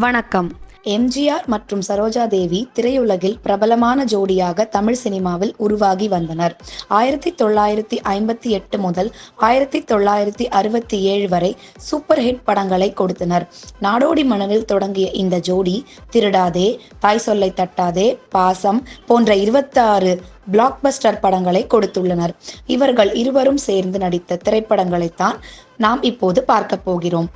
வணக்கம். எம்ஜிஆர் மற்றும் சரோஜா தேவி திரையுலகில் பிரபலமான ஜோடியாக தமிழ் சினிமாவில் உருவாகி வந்தனர். ஆயிரத்தி தொள்ளாயிரத்தி ஐம்பத்தி எட்டு முதல் ஆயிரத்தி தொள்ளாயிரத்தி அறுபத்தி ஏழு வரை சூப்பர் ஹிட் படங்களை கொடுத்தனர். நாடோடி மணலில் தொடங்கிய இந்த ஜோடி திருடாதே தாய் சொல்லை தட்டாதே பாசம் போன்ற இருபத்தாறு பிளாக்பஸ்டர் படங்களை கொடுத்துள்ளனர். இவர்கள் இருவரும் சேர்ந்து நடித்த திரைப்படங்களைத்தான் நாம் இப்போது பார்க்க போகிறோம்.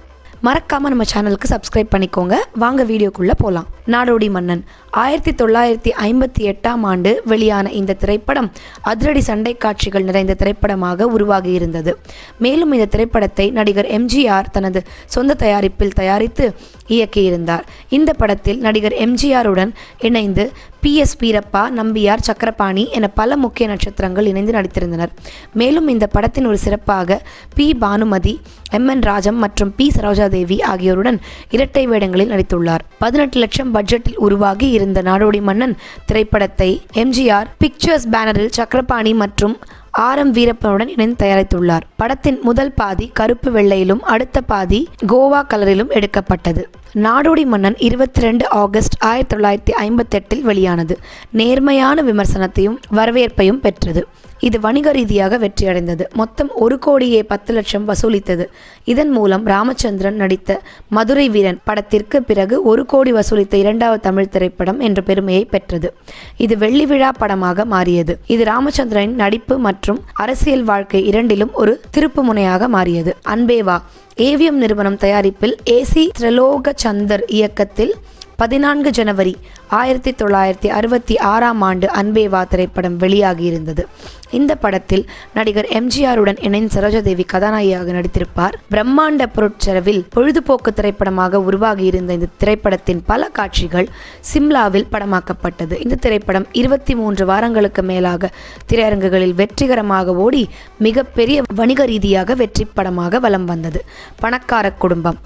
மறக்காமல் நம்ம சேனலுக்கு சப்ஸ்கிரைப் பண்ணிக்கோங்க. வாங்க வீடியோக்குள்ளே போகலாம் நாடோடி மன்னன். ஆயிரத்தி தொள்ளாயிரத்தி ஐம்பத்தி எட்டாம் ஆண்டு வெளியான இந்த திரைப்படம் அதிரடி சண்டை காட்சிகள் நிறைந்த திரைப்படமாக உருவாகி இருந்தது. மேலும் இந்த திரைப்படத்தை நடிகர் எம்ஜிஆர் தனது சொந்த தயாரிப்பில் தயாரித்து இயக்கியிருந்தார். இந்த படத்தில் நடிகர் எம்ஜிஆருடன் இணைந்து பி. எஸ். பீரப்பா நம்பியார் சக்கரபாணி என பல முக்கிய நட்சத்திரங்கள் இணைந்து நடித்திருந்தனர். மேலும் இந்த படத்தின் ஒரு சிறப்பாக P. Bhanumathi M. N. Rajam மற்றும் பி. சரோஜாதேவி ஆகியோருடன் இரட்டை வேடங்களில் நடித்துள்ளார். பதினெட்டு லட்சம் பட்ஜெட்டில் உருவாகி இருந்த நாடோடி மன்னன் திரைப்படத்தை எம்ஜிஆர் பிக்சர்ஸ் பேனரில் சக்கரபாணி மற்றும் ஆர் எம் வீரப்பனுடன் இணைந்து தயாரித்துள்ளார். படத்தின் முதல் பாதி கருப்பு வெள்ளையிலும் அடுத்த பாதி கோவா கலரிலும் எடுக்கப்பட்டது. நாடோடி மன்னன் இருபத்தி ரெண்டு ஆகஸ்ட் ஆயிரத்தி தொள்ளாயிரத்தி ஐம்பத்தெட்டில் வெளியானது. நேர்மையான விமர்சனத்தையும் வரவேற்பையும் பெற்றது. இது வணிக ரீதியாக வெற்றியடைந்தது. மொத்தம் ஒரு கோடியே பத்து லட்சம் வசூலித்தது. இதன் மூலம் ராமச்சந்திரன் நடித்த மதுரை வீரன் படத்திற்கு பிறகு ஒரு கோடி வசூலித்த இரண்டாவது தமிழ் திரைப்படம் என்ற பெருமையை பெற்றது. இது வெள்ளி விழா படமாக மாறியது. இது ராமச்சந்திரனின் நடிப்பு மற்றும் அரசியல் வாழ்க்கை இரண்டிலும் ஒரு திருப்பு முனையாக மாறியது. அன்பேவா ஏவிஎம் நிறுவனம் தயாரிப்பில் ஏசி திரலோக சந்தர் இயக்கத்தில் பதினான்கு ஜனவரி ஆயிரத்தி தொள்ளாயிரத்தி அறுபத்தி ஆறாம் ஆண்டு அன்பேவா திரைப்படம் வெளியாகியிருந்தது. இந்த படத்தில் நடிகர் எம்ஜிஆருடன் இணைந்து சரோஜாதேவி கதாநாயகியாக நடித்திருப்பார். பிரம்மாண்ட பொருட்செலவில் பொழுதுபோக்கு திரைப்படமாக உருவாகியிருந்த இந்த திரைப்படத்தின் பல காட்சிகள் சிம்லாவில் படமாக்கப்பட்டது. இந்த திரைப்படம் இருபத்தி மூன்று வாரங்களுக்கு மேலாக திரையரங்குகளில் வெற்றிகரமாக ஓடி மிகப்பெரிய வணிக ரீதியாக வெற்றி படமாக வலம் வந்தது. பணக்கார குடும்பம்.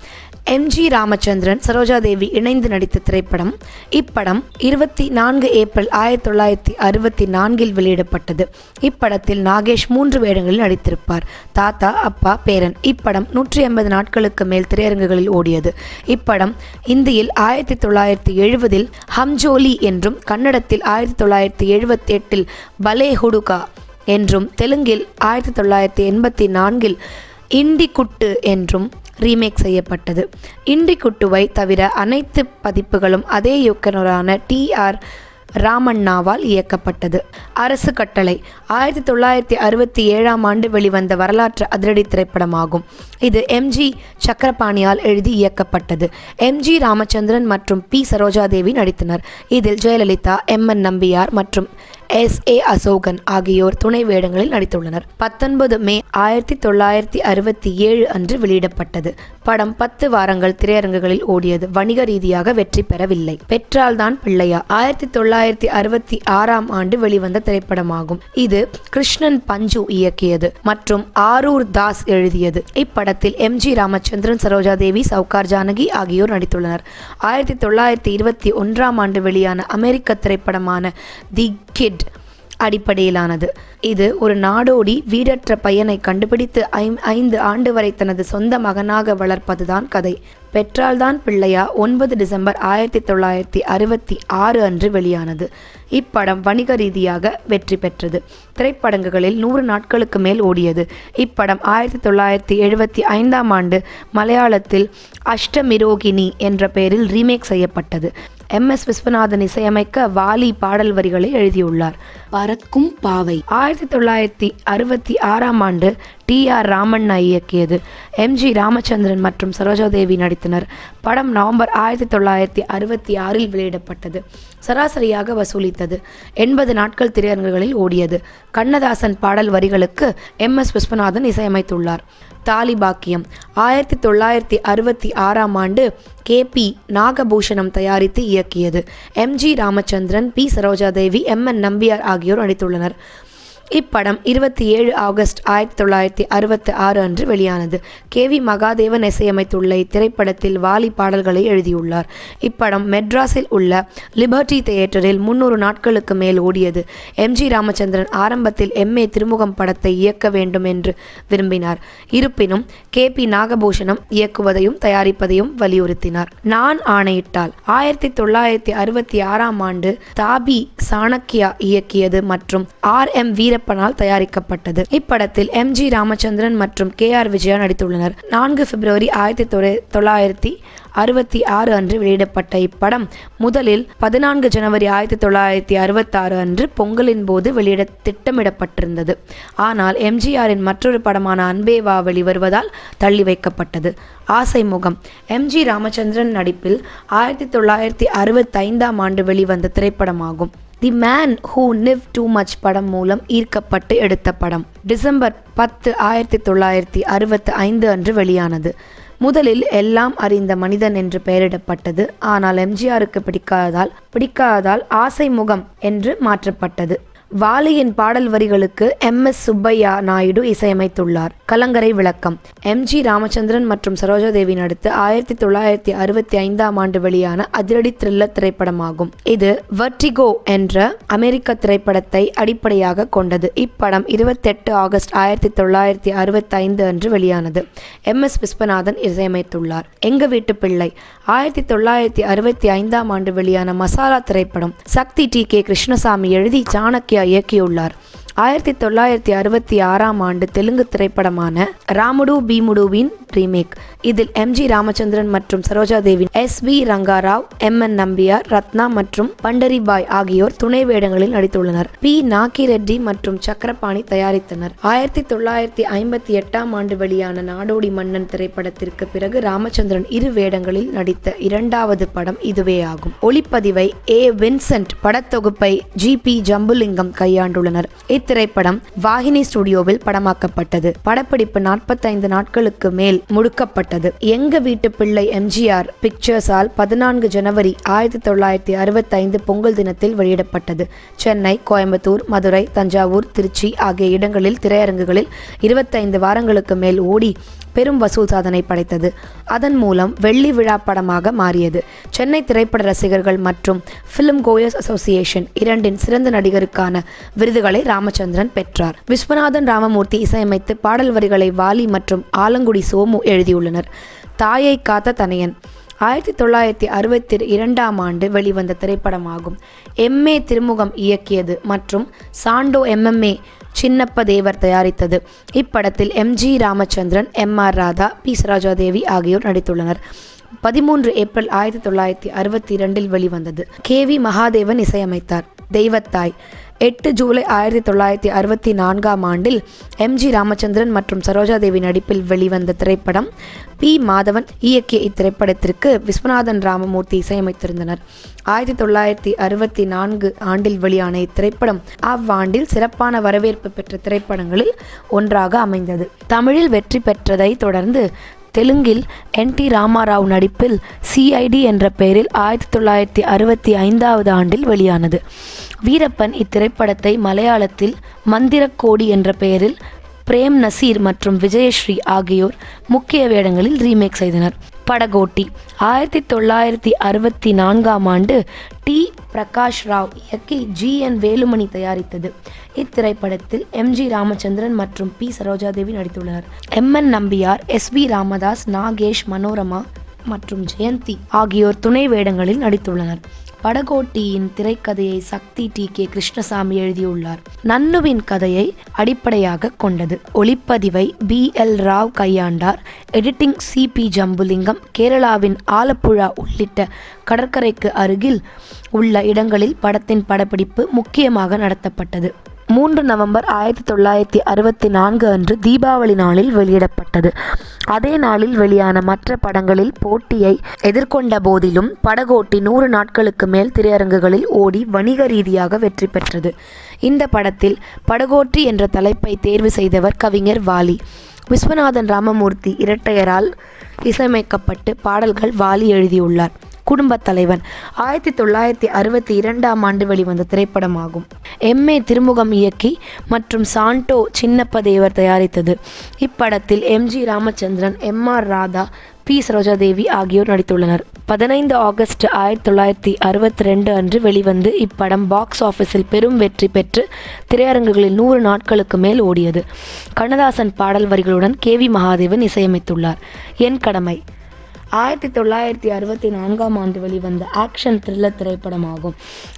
எம். ஜி. ராமச்சந்திரன் சரோஜாதேவி இணைந்து நடித்த திரைப்படம். இப்படம் இருபத்தி நான்கு ஏப்ரல் ஆயிரத்தி தொள்ளாயிரத்தி அறுபத்தி நான்கில் வெளியிடப்பட்டது. இப்படத்தில் நாகேஷ் மூன்று வேடங்களில் நடித்திருப்பார். தாத்தா அப்பா பேரன். இப்படம் நூற்றி எண்பது நாட்களுக்கு மேல் திரையரங்குகளில் ஓடியது. இப்படம் இந்தியில் ஆயிரத்தி தொள்ளாயிரத்தி எழுபதில் ஹம்ஜோலி என்றும் கன்னடத்தில் ஆயிரத்தி தொள்ளாயிரத்தி எழுபத்தி எட்டில் பலே ஹுடுகா என்றும் தெலுங்கில் ஆயிரத்தி தொள்ளாயிரத்தி எண்பத்தி நான்கில் இண்டி குட்டு என்றும் ரீமேக் செய்யப்பட்டது. இண்டி குட்டுவை தவிர அனைத்து பதிப்புகளும் அதே இயக்குனரான டி ஆர் ராமண்ணாவால் இயக்கப்பட்டது. அரசு கட்டளை ஆயிரத்தி தொள்ளாயிரத்தி அறுபத்தி ஏழாம் ஆண்டு வெளிவந்த வரலாற்று அதிரடி திரைப்படமாகும். இது எம்ஜி சக்கரபாணியால் எழுதி இயக்கப்பட்டது. எம்ஜி ராமச்சந்திரன் மற்றும் பி. சரோஜாதேவி நடித்தனர். இதில் ஜெயலலிதா எம். என். நம்பியார் மற்றும் எஸ். ஏ. அசோகன் ஆகியோர் துணை வேடங்களில் நடித்துள்ளனர். பத்தொன்பது மே ஆயிரத்தி தொள்ளாயிரத்தி அறுபத்தி ஏழு அன்று வெளியிடப்பட்டது. படம் பத்து வாரங்கள் திரையரங்குகளில் ஓடியது. வணிக ரீதியாக வெற்றி பெறவில்லை. பெற்றால்தான் பிள்ளையா. ஆயிரத்தி தொள்ளாயிரத்தி அறுபத்தி ஆறாம் ஆண்டு வெளிவந்த திரைப்படமாகும். இது கிருஷ்ணன் பஞ்சு இயக்கியது மற்றும் ஆரூர் தாஸ் எழுதியது. இப்படத்தில் எம் ஜி ராமச்சந்திரன் சரோஜா தேவி சவுகார் ஜானகி ஆகியோர் நடித்துள்ளனர். ஆயிரத்தி தொள்ளாயிரத்தி இருபத்தி ஒன்றாம் ஆண்டு வெளியான அமெரிக்க திரைப்படமான தி கிட் அடிப்படையிலானது. இது ஒரு நாடோடி வீடற்ற பையனை கண்டுபிடித்து ஐம் ஐந்து ஆண்டு வரை தனது சொந்த மகனாக வளர்ப்பதுதான் கதை. பெற்றால்தான் பிள்ளையா ஒன்பது டிசம்பர் ஆயிரத்தி தொள்ளாயிரத்தி அறுபத்தி ஆறு அன்று வெளியானது. இப்படம் வணிக ரீதியாக வெற்றி பெற்றது. திரைப்படங்களில் நூறு நாட்களுக்கு மேல் ஓடியது. இப்படம் ஆயிரத்தி தொள்ளாயிரத்தி எழுபத்தி ஐந்தாம் ஆண்டு மலையாளத்தில் அஷ்டமிரோகினி என்ற பெயரில் ரீமேக் செய்யப்பட்டது. எம் எஸ் விஸ்வநாதன் இசையமைக்க வாலி பாடல் வரிகளை எழுதியுள்ளார். பறக்கும் பாவை. ஆயிரத்தி தொள்ளாயிரத்தி அறுபத்தி ஆறாம் ஆண்டு டி ஆர் ராமண்ணா இயக்கியது. எம் ஜி ராமச்சந்திரன் மற்றும் சரோஜாதேவி நடித்தனர். படம் நவம்பர் ஆயிரத்தி தொள்ளாயிரத்தி அறுபத்தி ஆறில் வெளியிடப்பட்டது. சராசரியாக வசூலித்தது. எண்பது நாட்கள் திரையரங்குகளில் ஓடியது. கண்ணதாசன் பாடல் வரிகளுக்கு எம் எஸ் விஸ்வநாதன் இசையமைத்துள்ளார். தாலிபாக்கியம். ஆயிரத்தி தொள்ளாயிரத்தி அறுபத்தி ஆறாம் ஆண்டு கே பி நாகபூஷணம் தயாரித்து இயக்கியது. M G Ramachandran B Saroja Devi M N Nambiar ஆகியோர் நடித்துள்ளனர். இப்படம் இருபத்தி ஏழு ஆகஸ்ட் ஆயிரத்தி தொள்ளாயிரத்தி அறுபத்தி ஆறு அன்று வெளியானது. கே வி மகாதேவன் இசையமைத்துள்ள இத்திரைப்படத்தில் வாலி பாடல்களை எழுதியுள்ளார். இப்படம் மெட்ராஸில் உள்ள லிபர்டி தியேட்டரில் முன்னூறு நாட்களுக்கு மேல் ஓடியது. எம். ஜி. ராமச்சந்திரன் ஆரம்பத்தில் எம்ஏ திருமுகம் படத்தை இயக்க வேண்டும் என்று விரும்பினார். இருப்பினும் கே. பி. நாகபூஷணம் இயக்குவதையும் தயாரிப்பதையும் வலியுறுத்தினார். நான் ஆணையிட்டால் ஆயிரத்தி தொள்ளாயிரத்தி அறுபத்தி ஆறாம் ஆண்டு தாபி சாணக்கியா இயக்கியது மற்றும் ஆர். எம். வீர ஐயப்பனால் தயாரிக்கப்பட்டது. இப்படத்தில் எம். ஜி. ராமச்சந்திரன் மற்றும் கே. ஆர். விஜயா நடித்துள்ளனர். நான்கு பிப்ரவரி ஆயிரத்தி தொள்ளாயிரத்தி அறுபத்தி ஆறு அன்று வெளியிடப்பட்ட இப்படம் முதலில் பதினான்கு ஜனவரி ஆயிரத்தி தொள்ளாயிரத்தி அறுபத்தாறு அன்று பொங்கலின் போது வெளியிட திட்டமிடப்பட்டிருந்தது. ஆனால் எம்ஜிஆரின் மற்றொரு படமான அன்பே வா வெளிவருவதால் தள்ளி வைக்கப்பட்டது. ஆசை முகம். எம். ஜி. ராமச்சந்திரன் நடிப்பில் ஆயிரத்தி தொள்ளாயிரத்தி அறுபத்தைந்தாம் ஆண்டு வெளிவந்த திரைப்படமாகும். The man who knew too much படம் மூலம் ஈர்க்கப்பட்டு எடுத்த படம். டிசம்பர் பத்து ஆயிரத்தி தொள்ளாயிரத்தி அறுபத்தி ஐந்து அன்று வெளியானது. முதலில் எல்லாம் அறிந்த மனிதன் என்று பெயரிடப்பட்டது. ஆனால் எம்ஜிஆருக்கு பிடிக்காததால் பிடிக்காததால் ஆசை முகம் என்று மாற்றப்பட்டது. வாலியின் பாடல் வரிகளுக்கு எம் எஸ் சுப்பையா நாயுடு இசையமைத்துள்ளார். கலங்கரை விளக்கம். எம் ஜி ராமச்சந்திரன் மற்றும் சரோஜாதேவி நடித்து ஆயிரத்தி தொள்ளாயிரத்தி அறுபத்தி ஐந்தாம் ஆண்டு வெளியான அதிரடி த்ரில்லர் திரைப்படமாகும். இது வர்டிகோ என்ற அமெரிக்க திரைப்படத்தை அடிப்படையாக கொண்டது. இப்படம் இருபத்தெட்டு ஆகஸ்ட் ஆயிரத்தி தொள்ளாயிரத்தி அறுபத்தி ஐந்து அன்று வெளியானது. எம் எஸ் விஸ்வநாதன் இசையமைத்துள்ளார். எங்க வீட்டு பிள்ளை. ஆயிரத்தி தொள்ளாயிரத்தி அறுபத்தி ஐந்தாம் ஆண்டு வெளியான மசாலா திரைப்படம் சக்தி டி கே கிருஷ்ணசாமி எழுதி சாணக்கிய இயக்கியுள்ளார். ஆயிரத்தி தொள்ளாயிரத்தி அறுபத்தி ஆறாம் ஆண்டு தெலுங்கு திரைப்படமான ராமுடு பீமுடுவின் ரீமேக். இதில் எம் ஜி ராமச்சந்திரன் மற்றும் Saroja Devi S V Ranga Rao M N Nambiar Ratna மற்றும் பண்டரிபாய் ஆகியோர் துணை வேடங்களில் நடித்துள்ளனர். பி நாக்கி ரெட்டி மற்றும் சக்கரபாணி தயாரித்தனர். ஆயிரத்தி தொள்ளாயிரத்தி ஐம்பத்தி எட்டாம் ஆண்டு வெளியான நாடோடி மன்னன் திரைப்படத்திற்கு பிறகு ராமச்சந்திரன் இரு வேடங்களில் நடித்த இரண்டாவது படம் இதுவே ஆகும். ஒளிப்பதிவை ஏ வின்சென்ட் படத்தொகுப்பை ஜி பி ஜம்புலிங்கம் கையாண்டுள்ளனர். இத்திரைப்படம் வாகினி ஸ்டுடியோவில் படமாக்கப்பட்டது. படப்பிடிப்பு நாற்பத்தைந்து நாட்களுக்கு மேல் முடுக்கப்பட்டது. எங்க வீட்டு பிள்ளை எம்ஜிஆர் பிக்சர்ஸால் பதினான்கு ஜனவரி ஆயிரத்தி தொள்ளாயிரத்தி அறுபத்தைந்து பொங்கல் தினத்தில் வெளியிடப்பட்டது. சென்னை கோயம்புத்தூர் மதுரை தஞ்சாவூர் திருச்சி ஆகிய இடங்களில் திரையரங்குகளில் இருபத்தைந்து வாரங்களுக்கு மேல் ஓடி பெரும் வசூல் சாதனை படைத்தது. அதன் மூலம் வெள்ளி விழா படமாக மாறியது. சென்னை திரைப்பட ரசிகர்கள் மற்றும் ஃபிலிம் கோயர்ஸ் அசோசியேஷன் இரண்டின் சிறந்த நடிகருக்கான விருதுகளை ராமச்சந்திரன் பெற்றார். விஸ்வநாதன் ராமமூர்த்தி இசையமைத்து பாடல் வரிகளை வாலி மற்றும் ஆலங்குடி சோமு எழுதியுள்ளனர். தாயை காத்த தனையன். ஆயிரத்தி தொள்ளாயிரத்தி அறுபத்தி இரண்டாம் ஆண்டு வெளிவந்த திரைப்படமாகும். எம்ஏ திருமுகம் இயக்கியது மற்றும் சாண்டோ எம்எம்ஏ சின்னப்ப தேவர் தயாரித்தது. இப்படத்தில் M G Ramachandran M R Radha B Saroja Devi ஆகியோர் நடித்துள்ளனர். பதிமூன்று ஏப்ரல் ஆயிரத்தி தொள்ளாயிரத்தி அறுபத்தி இரண்டில் வெளிவந்தது. கே வி மகாதேவன் இசையமைத்தார். தெய்வத்தாய். எட்டு ஜூலை ஆயிரத்தி தொள்ளாயிரத்தி அறுபத்தி நான்காம் ஆண்டில் எம் ஜி ராமச்சந்திரன் மற்றும் சரோஜாதேவி நடிப்பில் வெளிவந்த திரைப்படம் பி மாதவன் இயக்கிய இத்திரைப்படத்திற்கு விஸ்வநாதன் ராமமூர்த்தி இசையமைத்திருந்தனர். ஆயிரத்தி தொள்ளாயிரத்தி அறுபத்தி நான்கு ஆண்டில் வெளியான இத்திரைப்படம் அவ்வாண்டில் சிறப்பான வரவேற்பு பெற்ற திரைப்படங்களில் ஒன்றாக அமைந்தது. தமிழில் வெற்றி பெற்றதை தொடர்ந்து தெலுங்கில் என் டி ராமாராவ் நடிப்பில் சிஐடி என்ற பெயரில் ஆயிரத்தி தொள்ளாயிரத்தி அறுபத்தி ஐந்தாவது ஆண்டில் வெளியானது. வீரப்பன் இத்திரைப்படத்தை மலையாளத்தில் மந்திரக்கோடி என்ற பெயரில் பிரேம் நசீர் மற்றும் விஜயஸ்ரீ ஆகியோர் முக்கிய வேடங்களில் ரீமேக் செய்தனர். படகோட்டி. ஆயிரத்தி தொள்ளாயிரத்தி அறுபத்தி நான்காம் ஆண்டு டி. பிரகாஷ் ராவ் இயக்கி ஜி. என். வேலுமணி தயாரித்தது. இத்திரைப்படத்தில் எம். ஜி. ராமச்சந்திரன் மற்றும் பி. சரோஜாதேவி நடித்துள்ளனர். M. N. Nambiar S. V. Ramadas Nagesh Manorama மற்றும் ஜெயந்தி ஆகியோர் துணை வேடங்களில் நடித்துள்ளனர். படகோட்டியின் திரைக்கதையை சக்தி டி. கே. கிருஷ்ணசாமி எழுதியுள்ளார். நன்னுவின் கதையை அடிப்படையாக கொண்டது. ஒளிப்பதிவை P. L. Rao கையாண்டார். Editing C. B. Jambulingam. கேரளாவின் ஆலப்புழா உள்ளிட்ட கடற்கரைக்கு அருகில் உள்ள இடங்களில் படத்தின் படப்பிடிப்பு முக்கியமாக நடத்தப்பட்டது. மூன்று நவம்பர் ஆயிரத்தி தொள்ளாயிரத்தி அறுபத்தி நான்கு அன்று தீபாவளி நாளில் வெளியிடப்பட்டது. அதே நாளில் வெளியான மற்ற படங்களில் போட்டியை எதிர்கொண்ட போதிலும் படகோட்டி நூறு நாட்களுக்கு மேல் திரையரங்குகளில் ஓடி வணிக ரீதியாக வெற்றி பெற்றது. இந்த படத்தில் படகோட்டி என்ற தலைப்பை தேர்வு செய்தவர் கவிஞர் வாலி. விஸ்வநாதன் ராமமூர்த்தி இரட்டையரால் இசையமைக்கப்பட்டு பாடல்கள் வாலி எழுதியுள்ளார். குடும்பத் தலைவன். ஆயிரத்தி தொள்ளாயிரத்தி அறுபத்தி இரண்டாம் ஆண்டு வெளிவந்த திரைப்படமாகும். எம் ஏ திருமுகம் இயக்கி மற்றும் சாண்டோ சின்னப்பதேவர் தயாரித்தது. இப்படத்தில் M G Ramachandran M R Radha B Saroja Devi ஆகியோர் நடித்துள்ளனர். பதினைந்து ஆகஸ்ட் ஆயிரத்தி தொள்ளாயிரத்தி அறுபத்தி ரெண்டு அன்று வெளிவந்து இப்படம் பாக்ஸ் ஆஃபீஸில் பெரும் வெற்றி பெற்று திரையரங்குகளில் நூறு நாட்களுக்கு மேல் ஓடியது. கண்ணதாசன் பாடல் வரிகளுடன் கே வி மகாதேவன் இசையமைத்துள்ளார். என் கடமை. ஆயிரத்தி தொள்ளாயிரத்தி அறுபத்தி நான்காம் ஆண்டு வெளிவந்த ஆக்ஷன் த்ரில்லர் திரைப்படமாகும்.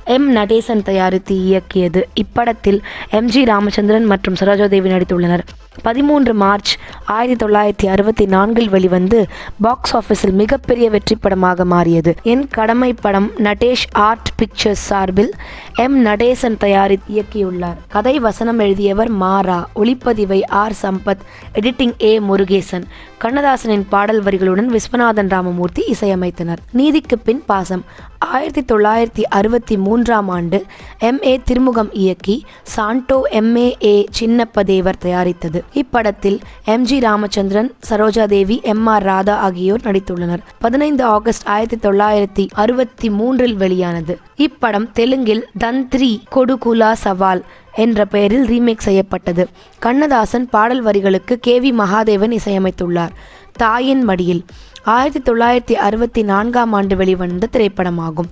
எம். நடேசன் தயாரித்து இயக்கியது இப்படத்தில் எம். ஜி. ராமச்சந்திரன் மற்றும் சரோஜாதேவி நடித்துள்ளனர். பதிமூன்று மார்ச் ஆயிரத்தி தொள்ளாயிரத்தி அறுபத்தி நான்கில் வெளிவந்து பாக்ஸ் ஆஃபீஸில் மிகப்பெரிய வெற்றி படமாக மாறியது. என் கடமை படம் நடேஷ் ஆர்ட் பிக்சர்ஸ் சார்பில் எம். நடேசன் தயாரி இயக்கியுள்ளார். கதை வசனம் எழுதியவர் Mara ஒளிப்பதிவை R. Sampath editing A. Murugesan. கண்ணதாசனின் பாடல் வரிகளுடன் விஸ்வநாதன் ராமமூர்த்தி இசையமைத்தனர். நீதிக்கு பின் பாசம். ஆயிரத்தி தொள்ளாயிரத்தி அறுபத்தி மூன்றாம் ஆண்டு எம் ஏ திருமுகம் இயக்கி Sando M A A Chinnappa Devar தயாரித்தது. இப்படத்தில் M G Ramachandran Saroja Devi M R Radha ஆகியோர் நடித்துள்ளனர். பதினைந்து ஆகஸ்ட் ஆயிரத்தி தொள்ளாயிரத்தி அறுபத்தி மூன்றில் வெளியானது. இப்படம் தெலுங்கில் தந்த்ரி கொடுகுலா சவால் என்ற பெயரில் ரீமேக் செய்யப்பட்டது. கண்ணதாசன் பாடல் வரிகளுக்கு கே வி மகாதேவன் இசையமைத்துள்ளார். தாயின் மடியில். ஆயிரத்தி தொள்ளாயிரத்தி அறுபத்தி நான்காம் ஆண்டு வெளிவந்த திரைப்படமாகும்.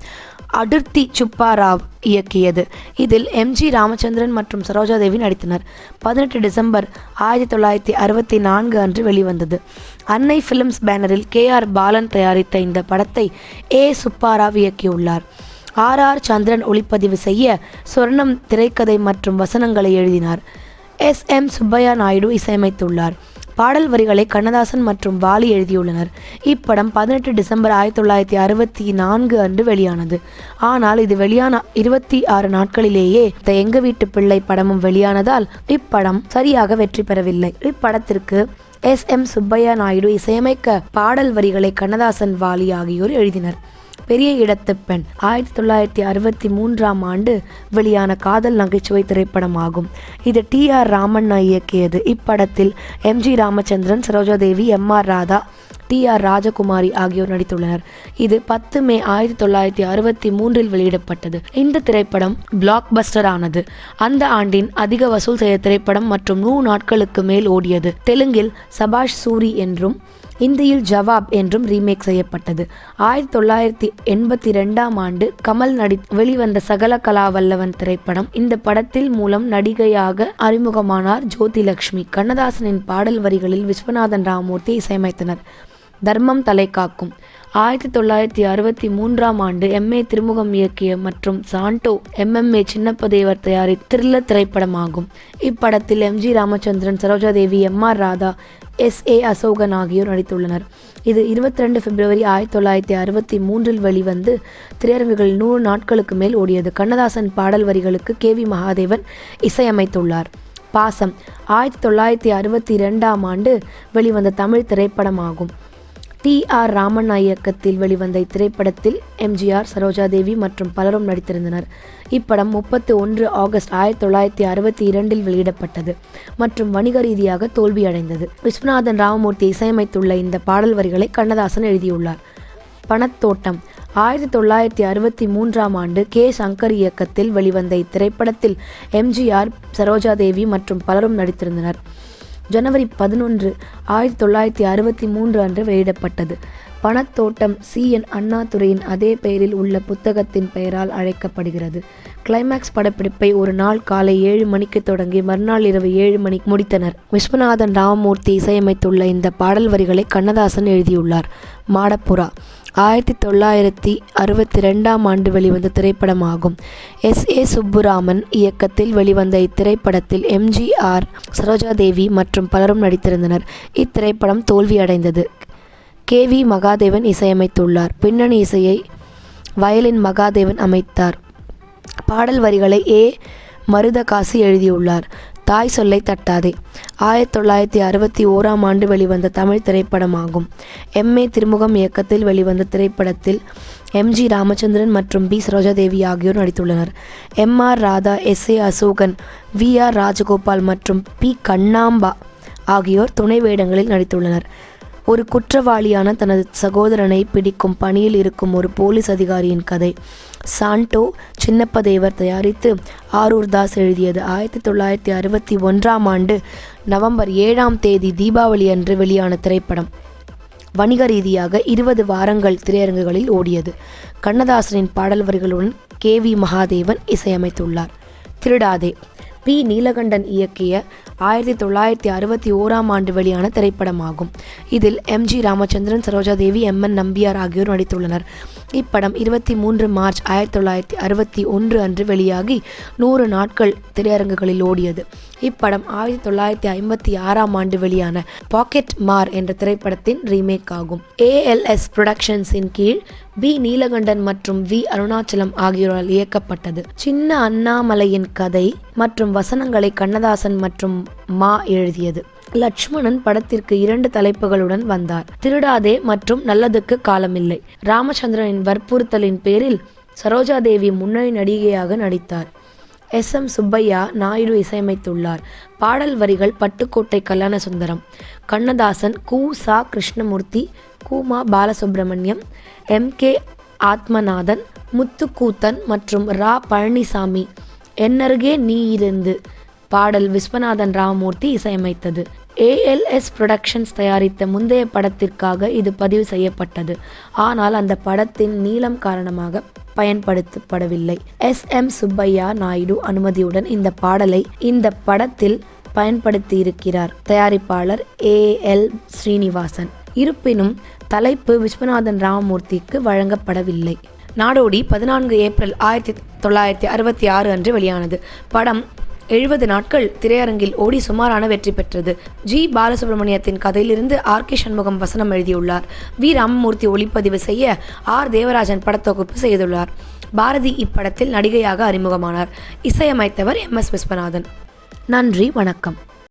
அடுர்த்தி சுப்பாராவ் இயக்கியது. இதில் எம் ஜி ராமச்சந்திரன் மற்றும் சரோஜாதேவி நடித்தனர். பதினெட்டு டிசம்பர் ஆயிரத்தி தொள்ளாயிரத்தி அறுபத்தி நான்கு அன்று வெளிவந்தது. அன்னை ஃபிலிம்ஸ் பேனரில் கே ஆர் பாலன் தயாரித்த இந்த படத்தை ஏ சுப்பாராவ் இயக்கியுள்ளார். ஆர் ஆர் சந்திரன் ஒளிப்பதிவு செய்ய சொர்ணம் திரைக்கதை மற்றும் வசனங்களை எழுதினார். எஸ் எம் சுப்பையா நாயுடு இசையமைத்துள்ளார். பாடல் வரிகளை கண்ணதாசன் மற்றும் வாலி எழுதியுள்ளனர். இப்படம் பதினெட்டு டிசம்பர் ஆயிரத்தி தொள்ளாயிரத்தி அறுபத்தி நான்கு அன்று வெளியானது. ஆனால் இது வெளியான இருபத்தி ஆறு நாட்களிலேயே த எங்க வீட்டு பிள்ளை படமும் வெளியானதால் இப்படம் சரியாக வெற்றி பெறவில்லை. இப்படத்திற்கு எஸ். எம். சுப்பையா நாயுடு இசையமைக்க பாடல் வரிகளை கண்ணதாசன் வாலி ஆகியோர் எழுதினர். பெரிய இடத்து பெண். ஆயிரத்தி தொள்ளாயிரத்தி அறுபத்தி மூன்றாம் ஆண்டு வெளியான காதல் நகைச்சுவை திரைப்படமாகும். இது டி ஆர் ராமண்ணா இயக்கியது. இப்படத்தில் M G Ramachandran Sarojadevi M R Radha T R Rajakumari ஆகியோர் நடித்துள்ளனர். இது பத்து மே ஆயிரத்தி தொள்ளாயிரத்தி அறுபத்தி மூன்றில் வெளியிடப்பட்டது. இந்த திரைப்படம் பிளாக் பஸ்டர் ஆனது. அந்த ஆண்டின் அதிக வசூல் செய்த திரைப்படம் மற்றும் நூறு நாட்களுக்கு மேல் ஓடியது. தெலுங்கில் சபாஷ் சூரி என்றும் இந்தியில் ஜவாப் என்றும் ரீமேக் செய்யப்பட்டது. ஆயிரத்தி தொள்ளாயிரத்தி எண்பத்தி ரெண்டாம் ஆண்டு கமல் நடி வெளிவந்த சகல கலாவல்லவன் திரைப்படம் இந்த படத்தில் மூலம் நடிகையாக அறிமுகமானார் ஜோதிலட்சுமி கண்ணதாசனின் பாடல் வரிகளில் விஸ்வநாதன் ராமமூர்த்தி இசையமைத்தனர். தர்மம் தலை காக்கும். ஆயிரத்தி தொள்ளாயிரத்தி அறுபத்தி மூன்றாம் ஆண்டு எம் ஏ திருமுகம் இயக்கிய மற்றும் சாண்டோ எம்எம்ஏ சின்னப்பதேவர் தயாரி த்ரில்லர் திரைப்படமாகும். இப்படத்தில் M G Ramachandran Sarojadevi M R Radha S A Asokan ஆகியோர் நடித்துள்ளனர். இது இருபத்தி ரெண்டு பிப்ரவரி ஆயிரத்தி தொள்ளாயிரத்தி அறுபத்தி மூன்றில் வெளிவந்து திரையரங்குகளில் நூறு நாட்களுக்கு மேல் ஓடியது. கண்ணதாசன் பாடல் வரிகளுக்கு கே வி மகாதேவன் இசையமைத்துள்ளார். பாசம் ஆயிரத்தி தொள்ளாயிரத்தி அறுபத்தி இரண்டாம் ஆண்டு வெளிவந்த தமிழ் திரைப்படமாகும். டி ஆர் ராமண்ணா இயக்கத்தில் வெளிவந்த இத்திரைப்படத்தில் எம்ஜிஆர் சரோஜாதேவி மற்றும் பலரும் நடித்திருந்தனர். இப்படம் முப்பத்தி ஒன்று ஆகஸ்ட் ஆயிரத்தி தொள்ளாயிரத்தி அறுபத்தி இரண்டில் வெளியிடப்பட்டது மற்றும் வணிக ரீதியாக தோல்வியடைந்தது. விஸ்வநாதன் ராமமூர்த்தி இசையமைத்துள்ள இந்த பாடல் வரிகளை கண்ணதாசன் எழுதியுள்ளார். பணத்தோட்டம். ஆயிரத்தி தொள்ளாயிரத்தி அறுபத்தி மூன்றாம் ஆண்டு கே சங்கர் இயக்கத்தில் வெளிவந்த இத்திரைப்படத்தில் எம்ஜிஆர் சரோஜாதேவி மற்றும் பலரும் நடித்திருந்தனர். ஜனவரி பதினொன்று ஆயிரத்தி தொள்ளாயிரத்தி அறுபத்தி மூன்று அன்று வெளியிடப்பட்டது. பணத்தோட்டம் சி. என். அண்ணாதுரையின் அதே பெயரில் உள்ள புத்தகத்தின் பெயரால் அழைக்கப்படுகிறது. கிளைமேக்ஸ் படப்பிடிப்பை ஒரு நாள் காலை ஏழு மணிக்கு தொடங்கி மறுநாள் இரவு ஏழு மணிக்கு முடித்தனர். விஸ்வநாதன் ராமமூர்த்தி இசையமைத்துள்ள இந்த பாடல் வரிகளை கண்ணதாசன் எழுதியுள்ளார். மாடப்புறா. ஆயிரத்தி தொள்ளாயிரத்தி அறுபத்தி ரெண்டாம் ஆண்டு வெளிவந்த திரைப்படமாகும். எஸ். ஏ. சுப்புராமன் இயக்கத்தில் வெளிவந்த இத்திரைப்படத்தில் எம்ஜிஆர் சரோஜாதேவி மற்றும் பலரும் நடித்திருந்தனர். இத்திரைப்படம் தோல்வியடைந்தது. கே. வி. மகாதேவன் இசையமைத்துள்ளார். பின்னணி இசையை வயலின் மகாதேவன் அமைத்தார். பாடல் வரிகளை ஏ. மருதகாசி எழுதியுள்ளார். தாய் சொல்லை தட்டாதே. ஆயிரத்தி தொள்ளாயிரத்தி அறுபத்தி ஓராம் ஆண்டு வெளிவந்த தமிழ் திரைப்படமாகும். எம் ஏ திருமுகம் இயக்கத்தில் வெளிவந்த திரைப்படத்தில் எம் ஜி ராமச்சந்திரன் மற்றும் பி சரோஜாதேவி ஆகியோர் நடித்துள்ளனர். M R Radha S A Asokan V R Rajagopal மற்றும் பி கண்ணாம்பா ஆகியோர் துணை வேடங்களில் நடித்துள்ளனர். ஒரு குற்றவாளியான தனது சகோதரனை பிடிக்கும் பணியில் இருக்கும் ஒரு போலீஸ் அதிகாரியின் கதை. சாண்டோ சின்னப்பதேவர் தயாரித்து ஆரூர் தாஸ் எழுதியது. ஆயிரத்தி தொள்ளாயிரத்தி அறுபத்தி ஒன்றாம் ஆண்டு நவம்பர் ஏழாம் தேதி தீபாவளி அன்று வெளியான திரைப்படம். வணிக ரீதியாக இருபது வாரங்கள் திரையரங்குகளில் ஓடியது. கண்ணதாசனின் பாடல் வரிகளுடன் கே வி மகாதேவன் இசையமைத்துள்ளார். திருடாதே. பி. நீலகண்டன் இயக்கிய ஆயிரத்தி தொள்ளாயிரத்தி அறுபத்தி ஓராம் ஆண்டு வெளியான திரைப்படமாகும். இதில் M G Ramachandran Sarojadevi M N Nambiar ஆகியோர் நடித்துள்ளனர். இப்படம் இருபத்தி மூன்று மார்ச் ஆயிரத்தி தொள்ளாயிரத்தி அறுபத்தி ஒன்று அன்று வெளியாகி நூறு நாட்கள் திரையரங்குகளில் ஓடியது. இப்படம் ஆயிரத்தி தொள்ளாயிரத்தி ஐம்பத்தி ஆறாம் ஆண்டு வெளியான பாக்கெட் மார் என்ற திரைப்படத்தின் ரீமேக் ஆகும் ஏஎல்எஸ் புரொடக்ஷன்ஸின் கீழ் பி நீலகண்டன் மற்றும் வி. அருணாச்சலம் ஆகியோரால் இயக்கப்பட்டது. சின்ன அண்ணாமலையின் கதை மற்றும் வசனங்களை கண்ணதாசன் மற்றும் மா எழுதியது. லட்சுமணன் படத்திற்கு இரண்டு தலைப்புகளுடன் வந்தார். திருடாதே மற்றும் நல்லதுக்கு காலமில்லை. ராமச்சந்திரனின் வற்புறுத்தலின் பேரில் சரோஜாதேவி முன்னணி நடிகையாக நடித்தார். எஸ். எம். சுப்பையா நாயுடு இசையமைத்துள்ளார். பாடல் வரிகள் பட்டுக்கோட்டை கல்யாணசுந்தரம் கண்ணதாசன் கு. சா. கிருஷ்ணமூர்த்தி கூமா பாலசுப்ரமணியம் எம் கே ஆத்மநாதன் முத்துக்கூத்தன் மற்றும் ரா பழனிசாமி. என்னருகே நீ இருந்து பாடல் விஸ்வநாதன் ராமமூர்த்தி இசையமைத்தது. ஏஎல்எஸ் புரொடக்ஷன்ஸ் தயாரித்த முந்தைய படத்திற்காக இது பதிவு செய்யப்பட்டது. ஆனால் அந்த படத்தின் நீளம் காரணமாக பயன்படுத்தப்படவில்லை. எஸ் எம் சுப்பையா நாயுடு அனுமதியுடன் இந்த பாடலை இந்த படத்தில் பயன்படுத்தியிருக்கிறார். தயாரிப்பாளர் ஏ எல் ஸ்ரீனிவாசன். இருப்பினும் தலைப்பு விஸ்வநாதன் ராமமூர்த்திக்கு வழங்கப்படவில்லை. நாடோடி பதினான்கு ஏப்ரல் ஆயிரத்தி தொள்ளாயிரத்தி அறுபத்தி ஆறு அன்று வெளியானது. படம் எழுபது நாட்கள் திரையரங்கில் ஓடி சுமாரான வெற்றி பெற்றது. ஜி. பாலசுப்ரமணியத்தின் கதையிலிருந்து ஆர். கே. சண்முகம் வசனம் எழுதியுள்ளார். வி. ராமமூர்த்தி ஒளிப்பதிவு செய்ய ஆர். தேவராஜன் படத்தொகுப்பு செய்துள்ளார். பாரதி இப்படத்தில் நடிகையாக அறிமுகமானார். இசையமைத்தவர் எம். எஸ். விஸ்வநாதன். நன்றி வணக்கம்.